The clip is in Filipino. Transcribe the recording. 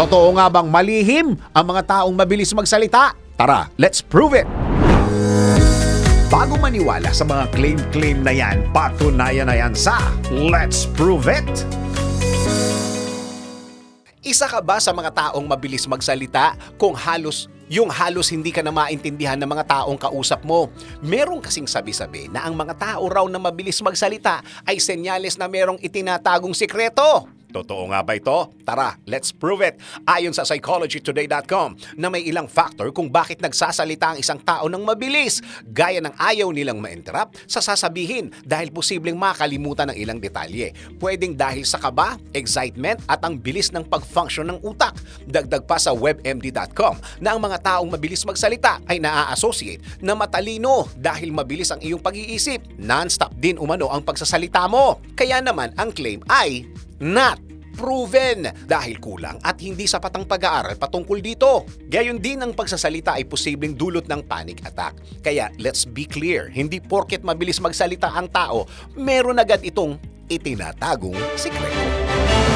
Totoo nga bang malihim ang mga taong mabilis magsalita? Tara, let's prove it! Bago maniwala sa mga claim-claim na yan, patunayan na yan sa Let's Prove It! Isa ka ba sa mga taong mabilis magsalita kung halos yung halos hindi ka na maintindihan ng mga taong kausap mo? Merong kasing sabi-sabi na ang mga tao raw na mabilis magsalita ay senyales na merong itinatagong sikreto. Totoo nga ba ito? Tara, let's prove it. Ayon sa psychologytoday.com na may ilang factor kung bakit nagsasalita ang isang tao ng mabilis, gaya ng ayaw nilang ma-interrupt sa sasabihin dahil posibleng makalimutan ng ilang detalye. Pwedeng dahil sa kaba, excitement at ang bilis ng pag-function ng utak. Dagdag pa sa webmd.com na ang mga taong mabilis magsalita ay naa-associate na matalino dahil mabilis ang iyong pag-iisip. Non-stop din umano ang pagsasalita mo. Kaya naman ang claim ay not proven dahil kulang at hindi sapat ang pag-aaral patungkol dito. Gayon din ang pagsasalita ay posibleng dulot ng panic attack. Kaya let's be clear, hindi porket mabilis magsalita ang tao, meron agad itong itinatagong sikreto.